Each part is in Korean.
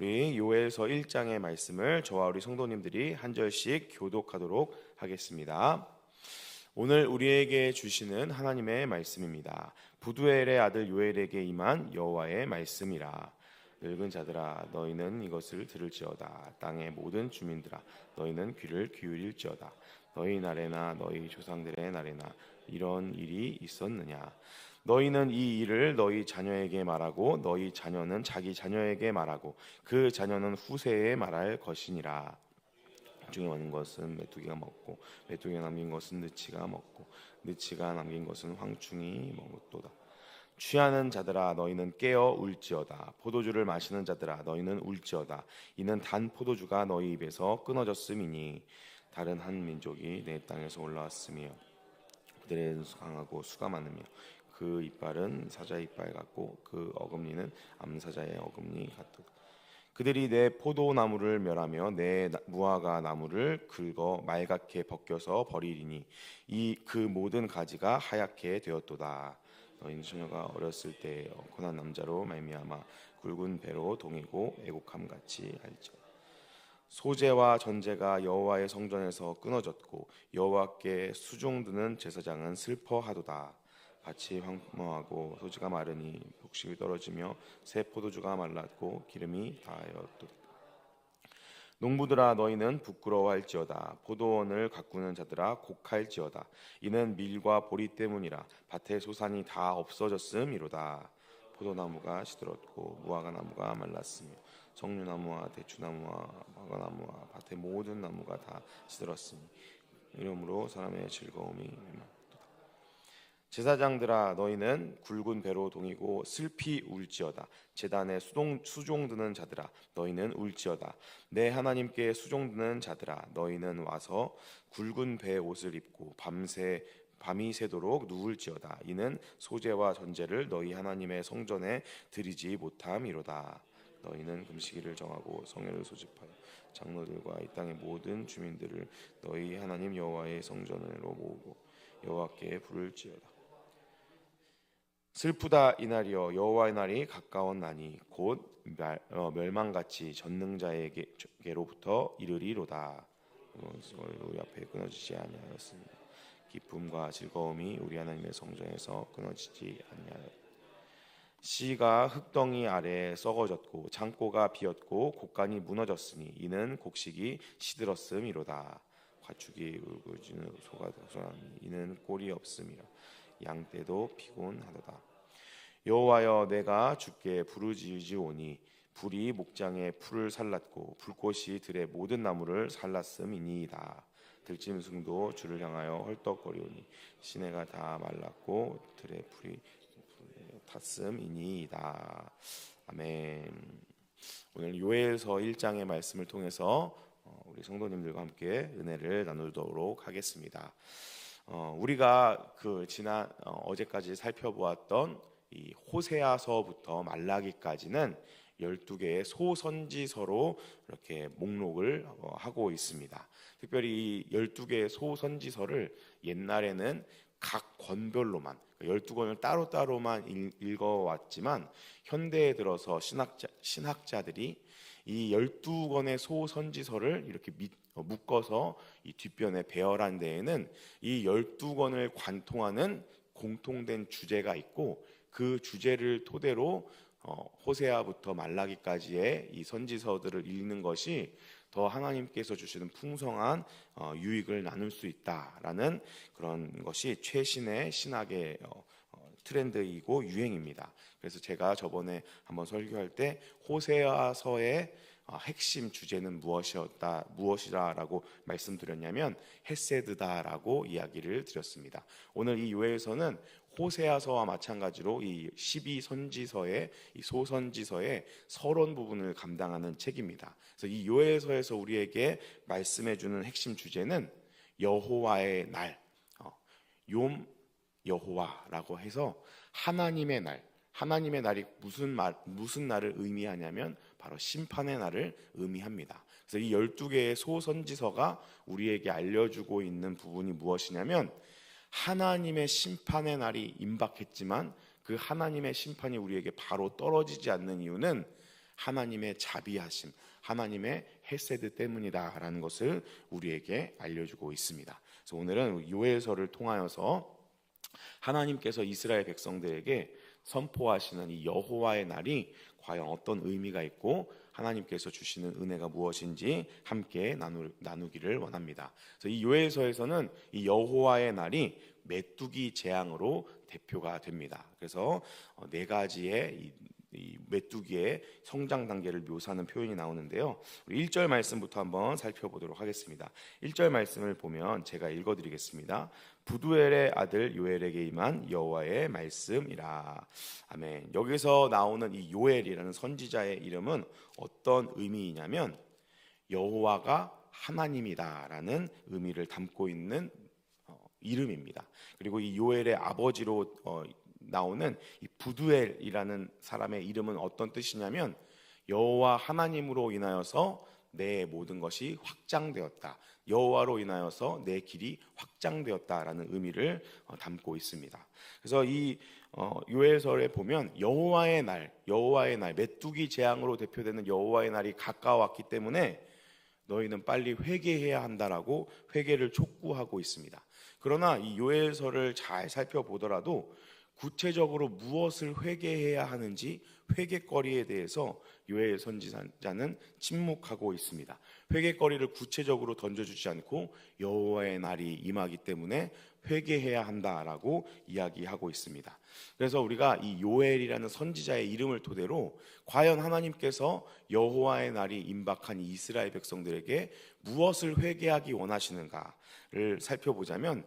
우리 요엘서 1장의 말씀을 저와 우리 성도님들이 한 절씩 교독하도록 하겠습니다. 오늘 우리에게 주시는 하나님의 말씀입니다. 부두엘의 아들 요엘에게 임한 여호와의 말씀이라. 늙은 자들아 너희는 이것을 들을지어다 땅의 모든 주민들아 너희는 귀를 기울일지어다 너희 날에나 너희 조상들의 날에나 이런 일이 있었느냐 너희는 이 일을 너희 자녀에게 말하고 너희 자녀는 자기 자녀에게 말하고 그 자녀는 후세에 말할 것이니라. 중에 많은 것은 메뚜기가 먹고 메뚜기가 남긴 것은 느치가 먹고 느치가 남긴 것은 황충이 먹었도다. 취하는 자들아 너희는 깨어 울지어다. 포도주를 마시는 자들아 너희는 울지어다. 이는 단 포도주가 너희 입에서 끊어졌음이니 다른 한 민족이 내 땅에서 올라왔으며 그들의 강하고 수가 많으며 그 이빨은 사자의 이빨 같고 그 어금니는 암사자의 어금니 같도다 그들이 내 포도나무를 멸하며 내 무화과 나무를 긁어 말갛게 벗겨서 버리리니 이 그 모든 가지가 하얗게 되었도다. 너희는 처녀가 어렸을 때 고난 남자로 말미암아 굵은 배로 동이고 애곡함 같이 할지 소재와 전제가 여호와의 성전에서 끊어졌고 여호와께 수종드는 제사장은 슬퍼하도다 밭이 황무하고 소지가 마르니 곡식이 떨어지며 새 포도주가 말랐고 기름이 다하였도다. 농부들아 너희는 부끄러워할지어다. 포도원을 가꾸는 자들아 곡할지어다. 이는 밀과 보리 때문이라 밭의 소산이 다 없어졌음이로다. 포도나무가 시들었고 무화과 나무가 말랐으며 석류나무와 대추나무와 화과나무와 밭의 모든 나무가 다 시들었으니 이러므로 사람의 즐거움이 멸망 제사장들아 너희는 굵은 배로 동이고 슬피 울지어다. 제단에 수동, 수종드는 자들아 너희는 울지어다. 내 하나님께 수종드는 자들아 너희는 와서 굵은 배 옷을 입고 밤새 밤이 새도록 누울지어다. 이는 소재와 전제를 너희 하나님의 성전에 드리지 못함이로다. 너희는 금식일을 정하고 성회를 소집하여 장로들과 이 땅의 모든 주민들을 너희 하나님 여호와의 성전으로 모으고 여호와께 부를지어다 슬프다 이 날이여 여호와의 날이 가까웠나니 곧 어, 멸망같이 전능자에게로부터 이르리로다. 우리 앞에 끊어지지 아니하였습니다. 기쁨과 즐거움이 우리 하나님의 성전에서 끊어지지 아니하였. 씨가 흙덩이 아래 썩어졌고 창고가 비었고 곡간이 무너졌으니 이는 곡식이 시들었음이로다. 가축이 울고지는 소가 소나니 이는 꼴이 없음이라. 양 떼도 피곤하도다. 여호와여 내가 주께 부르짖으오니 불이 목장에 풀을 살랐고 불꽃이 들의 모든 나무를 살랐음이니이다. 들짐승도 주를 향하여 헐떡거리오니 시내가 다 말랐고 들의 풀이 탔음이니이다. 아멘. 오늘 요엘서 1장의 말씀을 통해서 어, 우리 성도님들과 함께 은혜를 나누도록 하겠습니다. 어, 우리가 그 지난 어, 제까지 살펴보았던 이 호세아서부터 말라기까지는 12개의 소선지서로 이렇게 목록을 어, 하고 있습니다. 특별히 이 12개의 소선지서를 옛날에는 각 권별로만 12권을 그러니까 따로따로만 읽어왔지만 현대에 들어서 신학자, 신학자들이 이 12권의 소선지서를 이렇게 어, 묶어서 이 뒷변에 배열한 데에는 이 12권을 관통하는 공통된 주제가 있고 그 주제를 토대로 어, 호세아부터 말라기까지의 이 선지서들을 읽는 것이 더 하나님께서 주시는 풍성한 어, 유익을 나눌 수 있다라는 그런 것이 최신의 신학의 어, 어 트렌드이고 유행입니다. 그래서 제가 저번에 한번 설교할 때 호세아서의 어, 핵심 주제는 무엇이었다, 무엇이라라고 말씀드렸냐면 헤세드다라고 이야기를 드렸습니다. 오늘 이 요에서는 호세아서와 마찬가지로 이 12선지서의 이 소선지서의 서론 부분을 감당하는 책입니다. 그래서 이 요에서에서 우리에게 말씀해 주는 핵심 주제는 여호와의 날, 어, 욤 여호와라고 해서 하나님의 날, 하나님의 날이 무슨 말 무슨 날을 의미하냐면 바로 심판의 날을 의미합니다. 그래서 이 12개의 소선지서가 우리에게 알려주고 있는 부분이 무엇이냐면 하나님의 심판의 날이 임박했지만 그 하나님의 심판이 우리에게 바로 떨어지지 않는 이유는 하나님의 자비하심, 하나님의 헤세드 때문이다라는 것을 우리에게 알려주고 있습니다. 그래서 오늘은 요엘서를 통하여서 하나님께서 이스라엘 백성들에게 선포하시는 이 여호와의 날이 과연 어떤 의미가 있고 하나님께서 주시는 은혜가 무엇인지 함께 나누, 나누기를 원합니다. 그래서 이 요엘서에서는 이 여호와의 날이 메뚜기 재앙으로 대표가 됩니다. 그래서 어, 네 가지의 이, 이 메뚜기의 성장 단계를 묘사하는 표현이 나오는데요. 우리 1절 말씀부터 한번 살펴보도록 하겠습니다. 1절 말씀을 보면 제가 읽어 드리겠습니다. 부두엘의 아들 요엘에게 임한 여호와의 말씀이라. 아멘. 여기서 나오는 이 요엘이라는 선지자의 이름은 어떤 의미이냐면 여호와가 하나님이다라는 의미를 담고 있는 어, 이름입니다. 그리고 이 요엘의 아버지로 어, 나오는 이 부두엘이라는 사람의 이름은 어떤 뜻이냐면 여호와 하나님으로 인하여서 내 모든 것이 확장되었다. 여호와로 인하여서 내 길이 확장되었다라는 의미를 어, 담고 있습니다. 그래서 이 어, 요엘설에 보면 여호와의 날, 여호와의 날, 메뚜기 재앙으로 대표되는 여호와의 날이 가까웠기 때문에 너희는 빨리 회개해야 한다라고 회개를 촉구하고 있습니다. 그러나 이 요엘서를 잘 살펴보더라도 구체적으로 무엇을 회개해야 하는지 회개거리에 대해서 요엘 선지자는 침묵하고 있습니다. 회개거리를 구체적으로 던져주지 않고 여호와의 날이 임하기 때문에 회개해야 한다라고 이야기하고 있습니다. 그래서 우리가 이 요엘이라는 선지자의 이름을 토대로 과연 하나님께서 여호와의 날이 임박한 이스라엘 백성들에게 무엇을 회개하기 원하시는가를 살펴보자면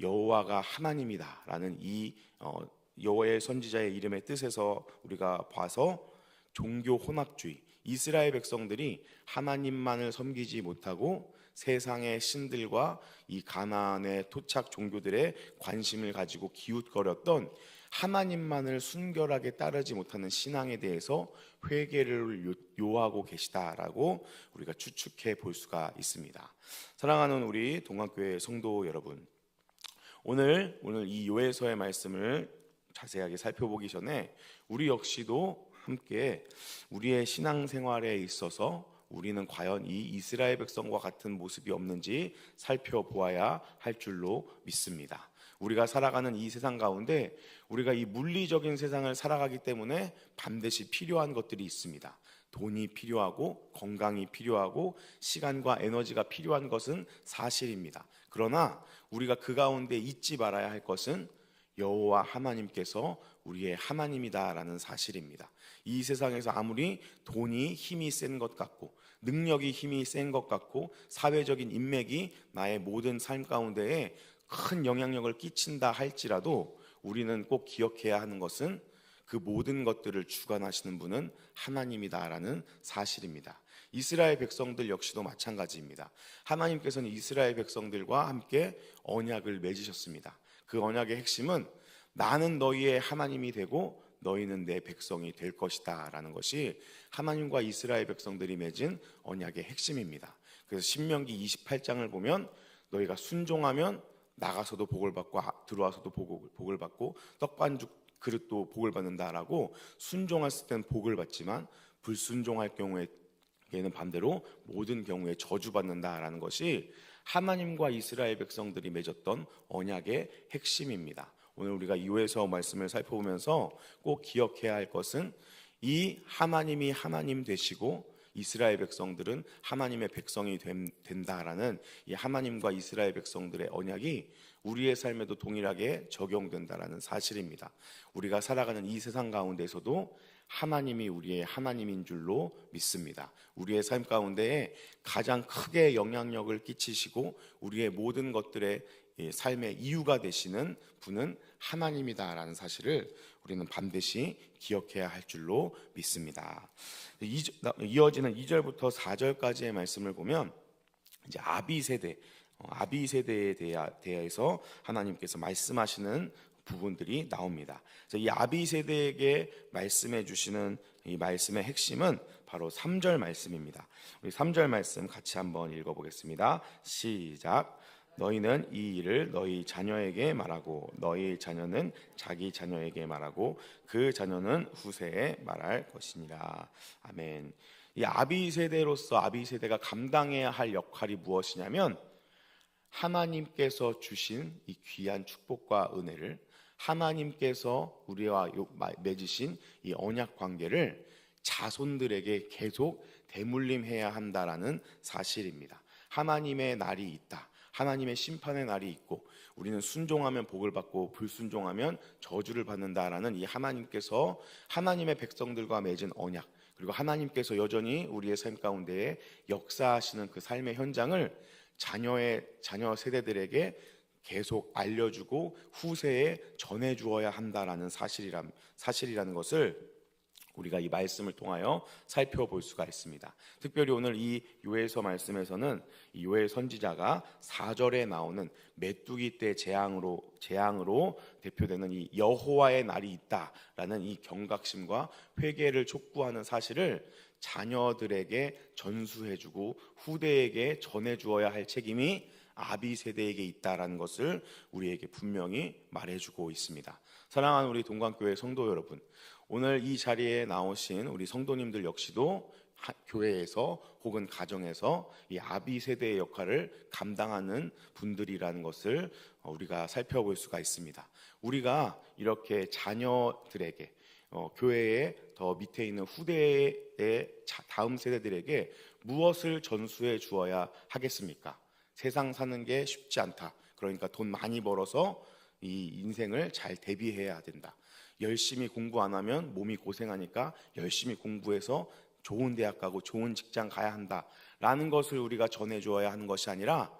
여호와가 하나님이다라는 이 어, 여호와의 선지자의 이름의 뜻에서 우리가 봐서 종교 혼합주의 이스라엘 백성들이 하나님만을 섬기지 못하고 세상의 신들과 이 가나안의 토착 종교들의 관심을 가지고 기웃거렸던 하나님만을 순결하게 따르지 못하는 신앙에 대해서 회개를 요- 요하고 계시다라고 우리가 추측해 볼 수가 있습니다. 사랑하는 우리 동학교회 성도 여러분, 오늘 오늘 이 요엘서의 말씀을 자세하게 살펴보기 전에 우리 역시도 함께 우리의 신앙 생활에 있어서 우리는 과연 이 이스라엘 백성과 같은 모습이 없는지 살펴보아야 할 줄로 믿습니다. 우리가 살아가는 이 세상 가운데 우리가 이 물리적인 세상을 살아가기 때문에 반드시 필요한 것들이 있습니다. 돈이 필요하고 건강이 필요하고 시간과 에너지가 필요한 것은 사실입니다. 그러나 우리가 그 가운데 잊지 말아야 할 것은 여호와 하나님께서 우리의 하나님이다라는 사실입니다. 이 세상에서 아무리 돈이 힘이 센 것 같고 능력이 힘이 센 것 같고 사회적인 인맥이 나의 모든 삶 가운데에 큰 영향력을 끼친다 할지라도 우리는 꼭 기억해야 하는 것은 그 모든 것들을 주관하시는 분은 하나님이다라는 사실입니다. 이스라엘 백성들 역시도 마찬가지입니다. 하나님께서는 이스라엘 백성들과 함께 언약을 맺으셨습니다. 그 언약의 핵심은 나는 너희의 하나님이 되고 너희는 내 백성이 될 것이다 라는 것이 하나님과 이스라엘 백성들이 맺은 언약의 핵심입니다. 그래서 신명기 28장을 보면 너희가 순종하면 나가서도 복을 받고 아, 들어와서도 복을, 받고 떡반죽 그릇도 복을 받는다라고 순종했을 때는 복을 받지만 불순종할 경우에 는 반대로 모든 경우에 저주받는다라는 것이 하나님과 이스라엘 백성들이 맺었던 언약의 핵심입니다. 오늘 우리가 이후에서 말씀을 살펴보면서 꼭 기억해야 할 것은 이 하나님이 하나님 되시고 이스라엘 백성들은 하나님의 백성이 됨- 된다라는 이 하나님과 이스라엘 백성들의 언약이 우리의 삶에도 동일하게 적용된다라는 사실입니다. 우리가 살아가는 이 세상 가운데서도 하나님이 우리의 하나님인 줄로 믿습니다. 우리의 삶 가운데에 가장 크게 영향력을 끼치시고 우리의 모든 것들의 이 삶의 이유가 되시는 분은 하나님이다라는 사실을 우리는 반드시 기억해야 할 줄로 믿습니다. 이- 이어지는 2절부터 4절까지의 말씀을 보면 이제 아비 세대, 어, 아비 세대에 대하- 대해서 하나님께서 말씀하시는 부분들이 나옵니다. 그래서 이 아비 세대에게 말씀해 주시는 이 말씀의 핵심은 바로 3절 말씀입니다. 우리 3절 말씀 같이 한번 읽어 보겠습니다. 시작. 너희는 이 일을 너희 자녀에게 말하고 너희 자녀는 자기 자녀에게 말하고 그 자녀는 후세에 말할 것이니라. 아멘. 이 아비 세대로서 아비 세대가 감당해야 할 역할이 무엇이냐면 하나님께서 주신 이 귀한 축복과 은혜를 하나님께서 우리와 맺으신 이 언약 관계를 자손들에게 계속 대물림해야 한다라는 사실입니다. 하나님의 날이 있다. 하나님의 심판의 날이 있고 우리는 순종하면 복을 받고 불순종하면 저주를 받는다라는 이 하나님께서 하나님의 백성들과 맺은 언약 그리고 하나님께서 여전히 우리의 삶 가운데에 역사하시는 그 삶의 현장을 자녀의 자녀 세대들에게 계속 알려주고 후세에 전해 주어야 한다라는 사실이란 사실이라는 것을 우리가 이 말씀을 통하여 살펴볼 수가 있습니다. 특별히 오늘 이 요에서 말씀에서는 이 요의 선지자가 4절에 나오는 메뚜기 때 재앙으로 재앙으로 대표되는 이 여호와의 날이 있다라는 이 경각심과 회개를 촉구하는 사실을 자녀들에게 전수해 주고 후대에게 전해 주어야 할 책임이 아비 세대에게 있다라는 것을 우리에게 분명히 말해주고 있습니다. 사랑하는 우리 동관교회 성도 여러분, 오늘 이 자리에 나오신 우리 성도님들 역시도 교회에서 혹은 가정에서 이 아비 세대의 역할을 감당하는 분들이라는 것을 우리가 살펴볼 수가 있습니다. 우리가 이렇게 자녀들에게 어, 교회의 더 밑에 있는 후대의 다음 세대들에게 무엇을 전수해 주어야 하겠습니까? 세상 사는 게 쉽지 않다. 그러니까 돈 많이 벌어서 이 인생을 잘 대비해야 된다. 열심히 공부 안 하면 몸이 고생하니까 열심히 공부해서 좋은 대학 가고 좋은 직장 가야 한다 라는 것을 우리가 전해 주어야 하는 것이 아니라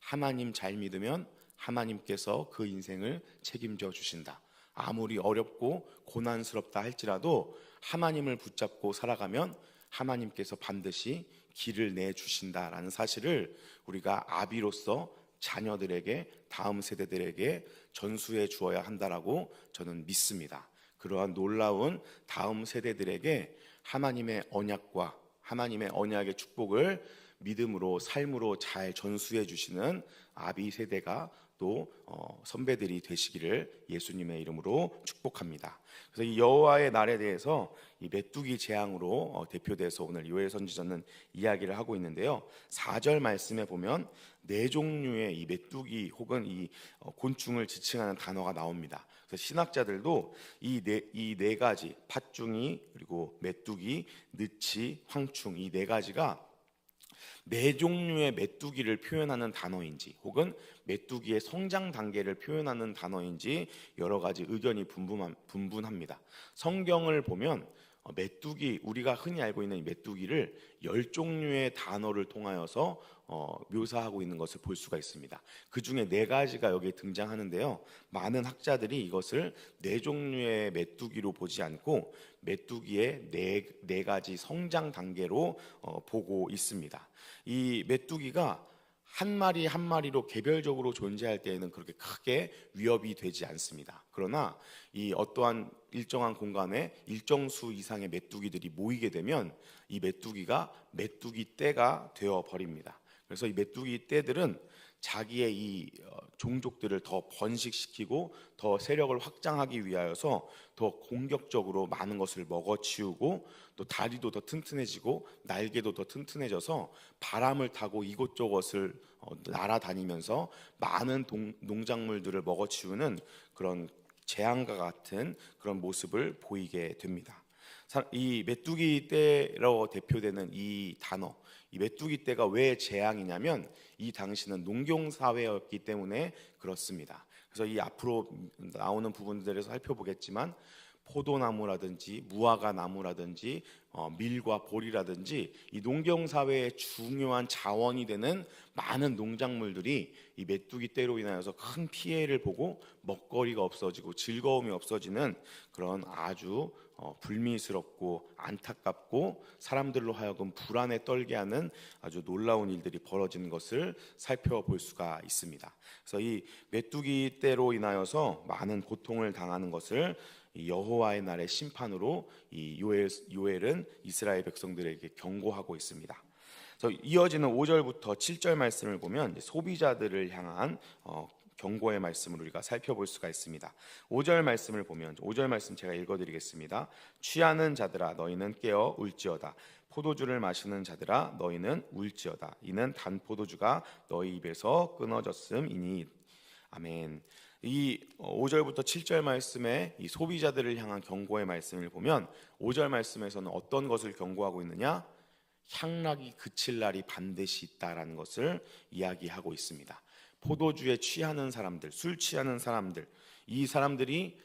하나님 잘 믿으면 하나님께서 그 인생을 책임져 주신다. 아무리 어렵고 고난스럽다 할지라도 하나님을 붙잡고 살아가면 하나님께서 반드시 길을 내 주신다라는 사실을 우리가 아비로서 자녀들에게 다음 세대들에게 전수해 주어야 한다라고 저는 믿습니다. 그러한 놀라운 다음 세대들에게 하나님의 언약과 하나님의 언약의 축복을 믿음으로 삶으로 잘 전수해 주시는 아비 세대가 또 어, 선배들이 되시기를 예수님의 이름으로 축복합니다. 그래서 이 여호와의 날에 대해서 이 메뚜기 재앙으로 어, 대표돼서 오늘 요엘 선지자는 이야기를 하고 있는데요. 4절 말씀에 보면 네 종류의 이 메뚜기 혹은 이 어, 곤충을 지칭하는 단어가 나옵니다. 그래서 신학자들도 이 네 이 네 가지 팥중이 그리고 메뚜기, 느치, 황충 이 네 가지가 네 종류의 메뚜기를 표현하는 단어인지 혹은 메뚜기의 성장 단계를 표현하는 단어인지 여러 가지 의견이 분분합니다. 성경을 보면 어, 메뚜기 우리가 흔히 알고 있는 메뚜기를 열 종류의 단어를 통하여서 어, 묘사하고 있는 것을 볼 수가 있습니다. 그 중에 네 가지가 여기에 등장하는데요. 많은 학자들이 이것을 네 종류의 메뚜기로 보지 않고 메뚜기의 네, 네 가지 성장 단계로 어, 보고 있습니다. 이 메뚜기가 한 마리 한 마리로 개별적으로 존재할 때에는 그렇게 크게 위협이 되지 않습니다. 그러나 이 어떠한 일정한 공간에 일정 수 이상의 메뚜기들이 모이게 되면 이 메뚜기가 메뚜기 떼가 되어 버립니다. 그래서 이 메뚜기 떼들은 자기의 이 어, 종족들을 더 번식시키고 더 세력을 확장하기 위하여서 더 공격적으로 많은 것을 먹어치우고 또 다리도 더 튼튼해지고 날개도 더 튼튼해져서 바람을 타고 이곳저곳을 어, 날아다니면서 많은 동, 농작물들을 먹어치우는 그런 재앙과 같은 그런 모습을 보이게 됩니다. 이 메뚜기 떼로 대표되는 이 단어, 이 메뚜기 떼가 왜 재앙이냐면 이 당시는 농경 사회였기 때문에 그렇습니다. 그래서 이 앞으로 나오는 부분들에서 살펴보겠지만 포도나무라든지 무화과 나무라든지 어, 밀과 보리라든지 이 농경 사회의 중요한 자원이 되는 많은 농작물들이 이 메뚜기 때로 인하여서 큰 피해를 보고 먹거리가 없어지고 즐거움이 없어지는 그런 아주 어, 불미스럽고 안타깝고 사람들로 하여금 불안에 떨게 하는 아주 놀라운 일들이 벌어지는 것을 살펴볼 수가 있습니다. 그래서 이 메뚜기 때로 인하여서 많은 고통을 당하는 것을 여호와의 날의 심판으로 이 요엘, 요엘은 이스라엘 백성들에게 경고하고 있습니다. 그래서 이어지는 5절부터 7절 말씀을 보면 소비자들을 향한 어, 경고의 말씀을 우리가 살펴볼 수가 있습니다. 5절 말씀을 보면 5절 말씀 제가 읽어 드리겠습니다. 취하는 자들아 너희는 깨어 울지어다. 포도주를 마시는 자들아 너희는 울지어다. 이는 단 포도주가 너희 입에서 끊어졌음이니 아멘. 이 5절부터 7절 말씀에 이 소비자들을 향한 경고의 말씀을 보면 5절 말씀에서는 어떤 것을 경고하고 있느냐? 향락이 그칠 날이 반드시 있다라는 것을 이야기하고 있습니다. 포도주에 취하는 사람들, 술 취하는 사람들, 이 사람들이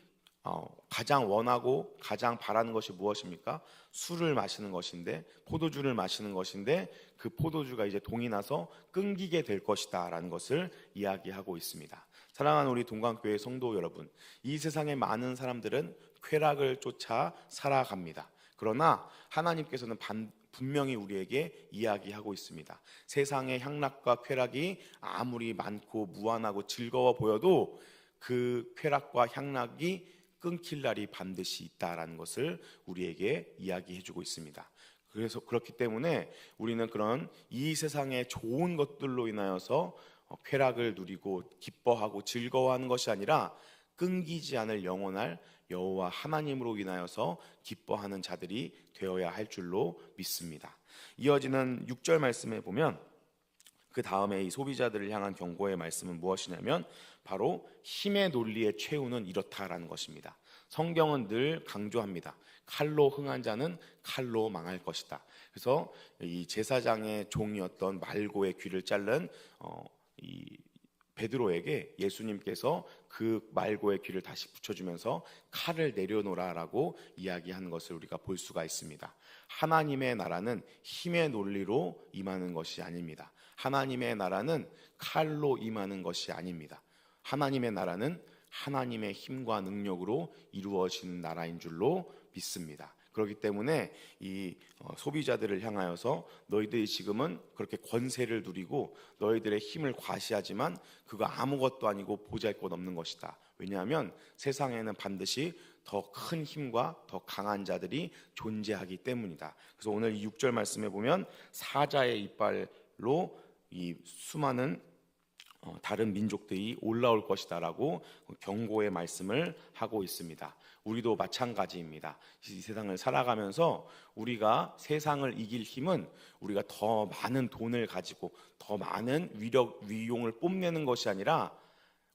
어, 가장 원하고 가장 바라는 것이 무엇입니까? 술을 마시는 것인데 포도주를 마시는 것인데 그 포도주가 이제 동이 나서 끊기게 될 것이다라는 것을 이야기하고 있습니다. 사랑하는 우리 동광교회 성도 여러분, 이 세상의 많은 사람들은 쾌락을 쫓아 살아갑니다. 그러나 하나님께서는 반, 분명히 우리에게 이야기하고 있습니다. 세상의 향락과 쾌락이 아무리 많고 무한하고 즐거워 보여도 그 쾌락과 향락이 끊길 날이 반드시 있다라는 것을 우리에게 이야기해 주고 있습니다. 그래서 그렇기 때문에 우리는 그런 이 세상의 좋은 것들로 인하여서 어, 쾌락을 누리고 기뻐하고 즐거워하는 것이 아니라 끊기지 않을 영원할 여호와 하나님으로 인하여서 기뻐하는 자들이 되어야 할 줄로 믿습니다. 이어지는 6절 말씀에 보면 그 다음에 이 소비자들을 향한 경고의 말씀은 무엇이냐면 바로 힘의 논리의 최후는 이렇다라는 것입니다. 성경은 늘 강조합니다. 칼로 흥한 자는 칼로 망할 것이다. 그래서 이 제사장의 종이었던 말고의 귀를 자른 어, 이 베드로에게 예수님께서 그 말고의 귀를 다시 붙여주면서 칼을 내려놓으라라고 이야기하는 것을 우리가 볼 수가 있습니다. 하나님의 나라는 힘의 논리로 임하는 것이 아닙니다. 하나님의 나라는 칼로 임하는 것이 아닙니다. 하나님의 나라는 하나님의 힘과 능력으로 이루어지는 나라인 줄로 믿습니다. 그렇기 때문에 이 어, 소비자들을 향하여서 너희들이 지금은 그렇게 권세를 누리고 너희들의 힘을 과시하지만 그거 아무것도 아니고 보잘것 없는 것이다. 왜냐하면 세상에는 반드시 더 큰 힘과 더 강한 자들이 존재하기 때문이다. 그래서 오늘 이 6절 말씀에 보면 사자의 이빨로 이 수많은 어, 다른 민족들이 올라올 것이다라고 경고의 말씀을 하고 있습니다. 우리도 마찬가지입니다. 이 세상을 살아가면서 우리가 세상을 이길 힘은 우리가 더 많은 돈을 가지고 더 많은 위력, 위용을 뽐내는 것이 아니라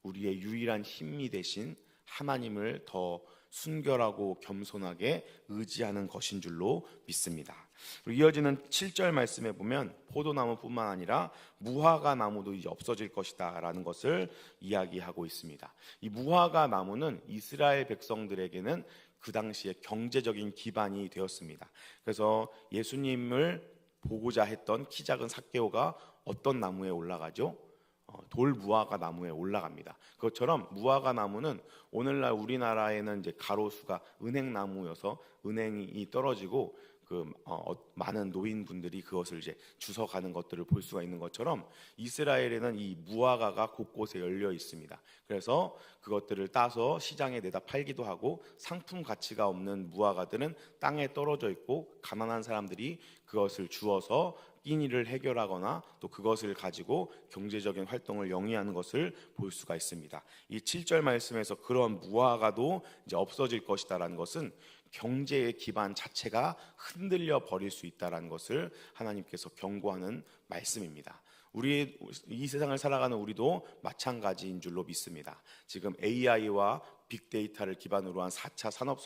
우리의 유일한 힘이 되신 하나님을 더 순결하고 겸손하게 의지하는 것인 줄로 믿습니다. 이어지는 7절 말씀에 보면 포도나무뿐만 아니라 무화과 나무도 이제 없어질 것이다라는 것을 이야기하고 있습니다. 이 무화과 나무는 이스라엘 백성들에게는 그 당시에 경제적인 기반이 되었습니다. 그래서 예수님을 보고자 했던 키 작은 사케오가 어떤 나무에 올라가죠? 어, 돌 무화과 나무에 올라갑니다. 그것처럼 무화과 나무는 오늘날 우리나라에는 이제 가로수가 은행 나무여서 은행이 떨어지고 그 어, 많은 노인분들이 그것을 이제 주워 가는 것들을 볼 수가 있는 것처럼 이스라엘에는 이 무화과가 곳곳에 열려 있습니다. 그래서 그것들을 따서 시장에 내다 팔기도 하고 상품 가치가 없는 무화과들은 땅에 떨어져 있고 가난한 사람들이 그것을 주어서 끼니를 해결하거나 또 그것을 가지고 경제적인 활동을 영위하는 것을 볼 수가 있습니다. 이 7절 말씀에서 그런 무화과도 이제 없어질 것이다라는 것은 경제의 기반 자체가 흔들려 버릴 수 있다라는 것을 하나님께서 경고하는 말씀입니다. 우리 이 세상을 살아가는 우리도 마찬가지인 줄로 믿습니다. 지금 AI와 빅데이터를 기반으로 한 4차 산업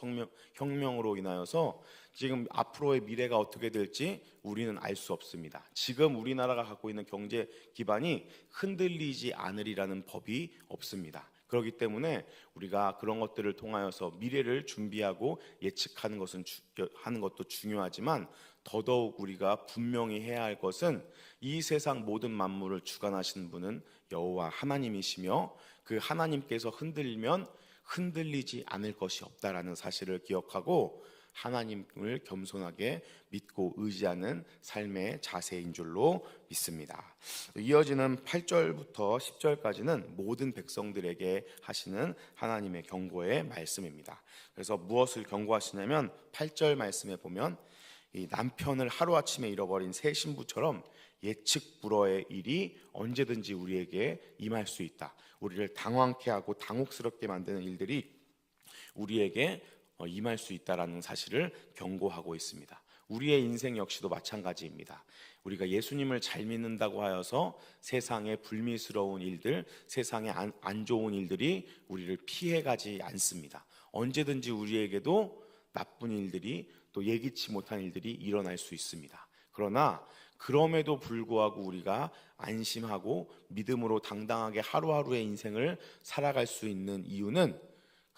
혁명으로 인하여서 지금 앞으로의 미래가 어떻게 될지 우리는 알 수 없습니다. 지금 우리나라가 갖고 있는 경제 기반이 흔들리지 않으리라는 법이 없습니다. 그렇기 때문에 우리가 그런 것들을 통하여서 미래를 준비하고 예측하는 것은 하는 것도 중요하지만 더더욱 우리가 분명히 해야 할 것은 이 세상 모든 만물을 주관하시는 분은 여호와 하나님이시며 그 하나님께서 흔들면 흔들리지 않을 것이 없다라는 사실을 기억하고 하나님을 겸손하게 믿고 의지하는 삶의 자세인 줄로 믿습니다. 이어지는 8절부터 10절까지는 모든 백성들에게 하시는 하나님의 경고의 말씀입니다. 그래서 무엇을 경고하시냐면 8절 말씀에 보면 이 남편을 하루아침에 잃어버린 새 신부처럼 예측 불허의 일이 언제든지 우리에게 임할 수 있다. 우리를 당황케 하고 당혹스럽게 만드는 일들이 우리에게 어, 임할 수 있다라는 사실을 경고하고 있습니다. 우리의 인생 역시도 마찬가지입니다. 우리가 예수님을 잘 믿는다고 하여서 세상의 불미스러운 일들, 세상의 안, 안 좋은 일들이 우리를 피해가지 않습니다. 언제든지 우리에게도 나쁜 일들이 또 예기치 못한 일들이 일어날 수 있습니다. 그러나 그럼에도 불구하고 우리가 안심하고 믿음으로 당당하게 하루하루의 인생을 살아갈 수 있는 이유는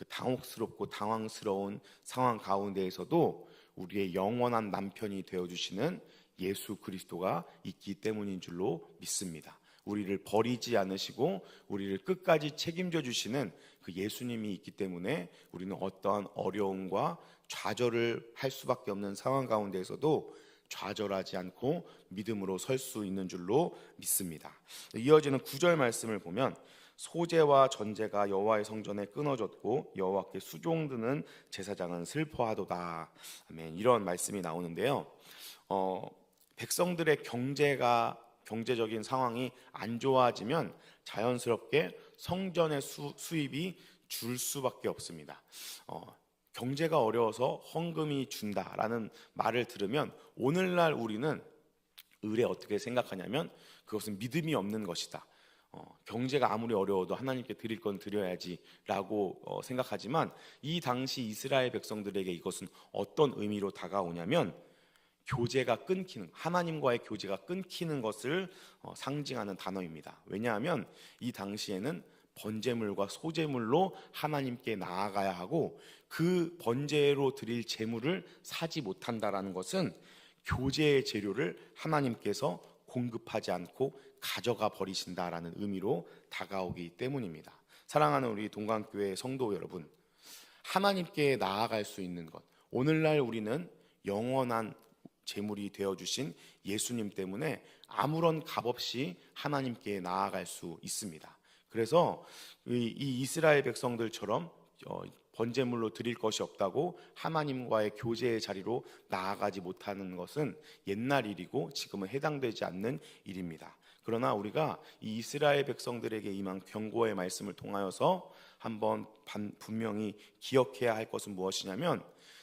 그 당혹스럽고 당황스러운 상황 가운데에서도 우리의 영원한 남편이 되어 주시는 예수 그리스도가 있기 때문인 줄로 믿습니다. 우리를 버리지 않으시고 우리를 끝까지 책임져 주시는 그 예수님이 있기 때문에 우리는 어떠한 어려움과 좌절을 할 수밖에 없는 상황 가운데에서도 좌절하지 않고 믿음으로 설 수 있는 줄로 믿습니다. 이어지는 구절 말씀을 보면 소재와 전제가 여호와의 성전에 끊어졌고 여호와께 수종드는 제사장은 슬퍼하도다. 아멘. 이런 말씀이 나오는데요. 어, 백성들의 경제가 경제적인 상황이 안 좋아지면 자연스럽게 성전의 수, 수입이 줄 수밖에 없습니다. 어, 경제가 어려워서 헌금이 준다라는 말을 들으면 오늘날 우리는 을에 어떻게 생각하냐면 그것은 믿음이 없는 것이다. 어, 경제가 아무리 어려워도 하나님께 드릴 건 드려야지라고 어, 생각하지만 이 당시 이스라엘 백성들에게 이것은 어떤 의미로 다가오냐면 교제가 끊기는 하나님과의 교제가 끊기는 것을 어, 상징하는 단어입니다. 왜냐하면 이 당시에는 번제물과 소제물로 하나님께 나아가야 하고 그 번제로 드릴 제물을 사지 못한다라는 것은 교제의 재료를 하나님께서 공급하지 않고 가져가 버리신다라는 의미로 다가오기 때문입니다. 사랑하는 우리 동강교회 성도 여러분, 하나님께 나아갈 수 있는 것. 오늘날 우리는 영원한 제물이 되어 주신 예수님 때문에 아무런 값 없이 하나님께 나아갈 수 있습니다. 그래서 이, 이스라엘 백성들처럼 어, 번제물로 드릴 것이 없다고 하나님과의 교제의 자리로 나아가지 못하는 것은 옛날 일이고 지금은 해당되지 않는 일입니다. 그러나 우리가 이 이스라엘 백성들에게 임한 경고의 말씀을 통하여서 한번 분명히 기억해야 할 것은 무엇이냐면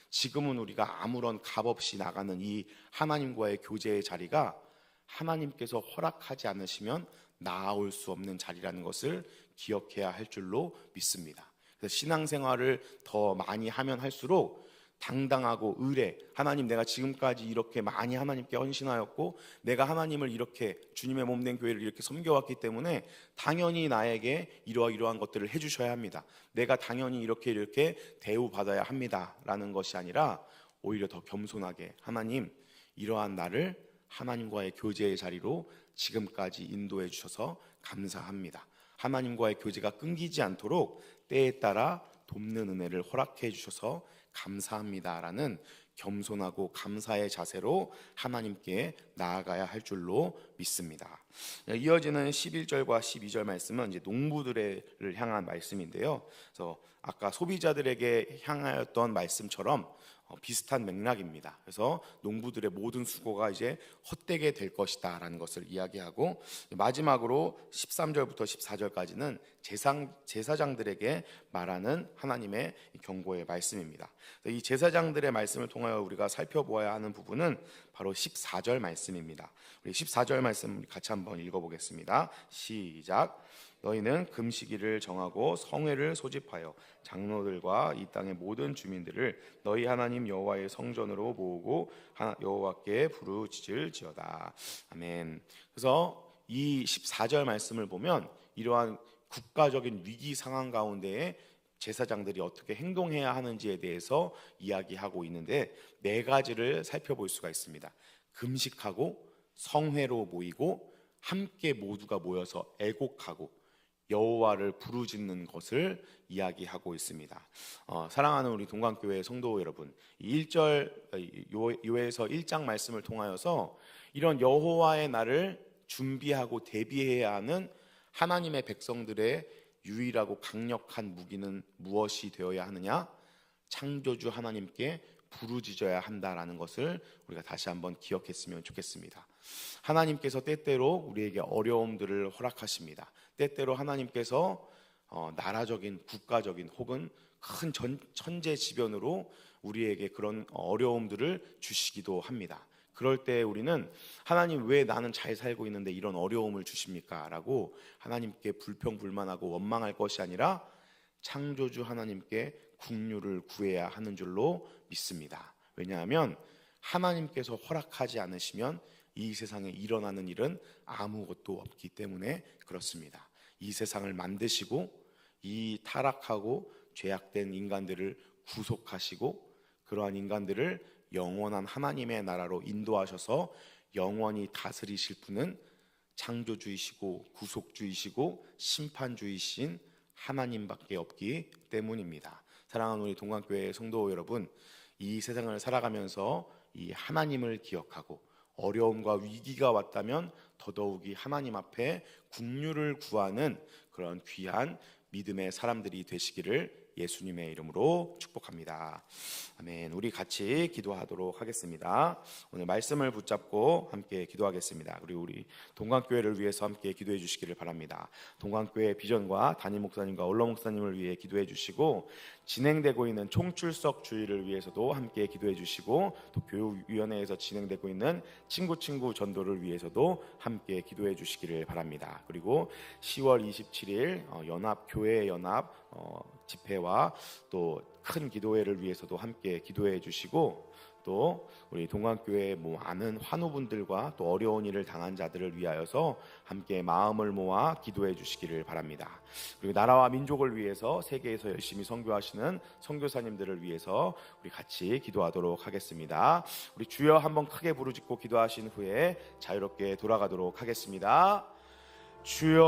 지금은 우리가 아무런 값 없이 나가는 이 하나님과의 교제의 자리가 하나님께서 허락하지 않으시면 나아올 수 없는 자리라는 것을 기억해야 할 줄로 믿습니다. 그래서 신앙생활을 더 많이 하면 할수록 당당하고 의뢰 하나님 내가 지금까지 이렇게 많이 하나님께 헌신하였고 내가 하나님을 이렇게 주님의 몸된 교회를 이렇게 섬겨왔기 때문에 당연히 나에게 이러이러한 것들을 해주셔야 합니다. 내가 당연히 이렇게 이렇게 대우받아야 합니다라는 것이 아니라 오히려 더 겸손하게 하나님 이러한 나를 하나님과의 교제의 자리로 지금까지 인도해 주셔서 감사합니다. 하나님과의 교제가 끊기지 않도록 때에 따라 돕는 은혜를 허락해 주셔서 감사합니다라는 겸손하고 감사의 자세로 하나님께 나아가야 할 줄로 믿습니다. 이어지는 11절과 12절 말씀은 이제 농부들을 향한 말씀인데요. 그래서 아까 소비자들에게 향하였던 말씀처럼 어, 비슷한 맥락입니다. 그래서 농부들의 모든 수고가 이제 헛되게 될 것이다라는 것을 이야기하고 마지막으로 13절부터 14절까지는 제상, 제사장들에게 말하는 하나님의 경고의 말씀입니다. 이 제사장들의 말씀을 통하여 우리가 살펴보아야 하는 부분은 바로 14절 말씀입니다. 우리 14절 말씀 같이 한번 읽어보겠습니다. 시작. 너희는 금식일을 정하고 성회를 소집하여 장로들과 이 땅의 모든 주민들을 너희 하나님 여호와의 성전으로 모으고 여호와께 부르짖을지어다. 아멘. 그래서 이 14절 말씀을 보면 이러한 국가적인 위기 상황 가운데에 제사장들이 어떻게 행동해야 하는지에 대해서 이야기하고 있는데 네 가지를 살펴볼 수가 있습니다. 금식하고 성회로 모이고 함께 모두가 모여서 애곡하고 여호와를 부르짖는 것을 이야기하고 있습니다. 어, 사랑하는 우리 동강교회 성도 여러분, 1절 요에서 1장 말씀을 통하여서 이런 여호와의 날을 준비하고 대비해야 하는 하나님의 백성들의 유일하고 강력한 무기는 무엇이 되어야 하느냐? 창조주 하나님께 부르짖어야 한다라는 것을 우리가 다시 한번 기억했으면 좋겠습니다. 하나님께서 때때로 우리에게 어려움들을 허락하십니다. 때때로 하나님께서 어, 나라적인 국가적인 혹은 큰 전, 천재지변으로 우리에게 그런 어려움들을 주시기도 합니다. 그럴 때 우리는 하나님 왜 나는 잘 살고 있는데 이런 어려움을 주십니까? 라고 하나님께 불평불만하고 원망할 것이 아니라 창조주 하나님께 국류를 구해야 하는 줄로 믿습니다. 왜냐하면 하나님께서 허락하지 않으시면 이 세상에 일어나는 일은 아무것도 없기 때문에 그렇습니다. 이 세상을 만드시고 이 타락하고 죄악된 인간들을 구속하시고 그러한 인간들을 영원한 하나님의 나라로 인도하셔서 영원히 다스리실 분은 창조주이시고 구속주이시고 심판주이신 하나님밖에 없기 때문입니다. 사랑하는 우리 동관교회 성도 여러분, 이 세상을 살아가면서 이 하나님을 기억하고 어려움과 위기가 왔다면 더더욱이 하나님 앞에 국류를 구하는 그런 귀한 믿음의 사람들이 되시기를 예수님의 이름으로 축복합니다. 아멘. 우리 같이 기도하도록 하겠습니다. 오늘 말씀을 붙잡고 함께 기도하겠습니다. 그리고 우리 동강교회를 위해서 함께 기도해 주시기를 바랍니다. 동강교회 비전과 담임 목사님과 언론 목사님을 위해 기도해 주시고 진행되고 있는 총출석 주의를 위해서도 함께 기도해 주시고 또 교육위원회에서 진행되고 있는 친구 친구 전도를 위해서도 함께 기도해 주시기를 바랍니다. 그리고 10월 27일 어, 연합 교회 연합 어, 집회와 또 큰 기도회를 위해서도 함께 기도해 주시고 또 우리 동강교회 뭐 많은 환우분들과 또 어려운 일을 당한 자들을 위하여서 함께 마음을 모아 기도해 주시기를 바랍니다. 그리고 나라와 민족을 위해서 세계에서 열심히 선교하시는 선교사님들을 위해서 우리 같이 기도하도록 하겠습니다. 우리 주여 한번 크게 부르짖고 기도하신 후에 자유롭게 돌아가도록 하겠습니다. 주여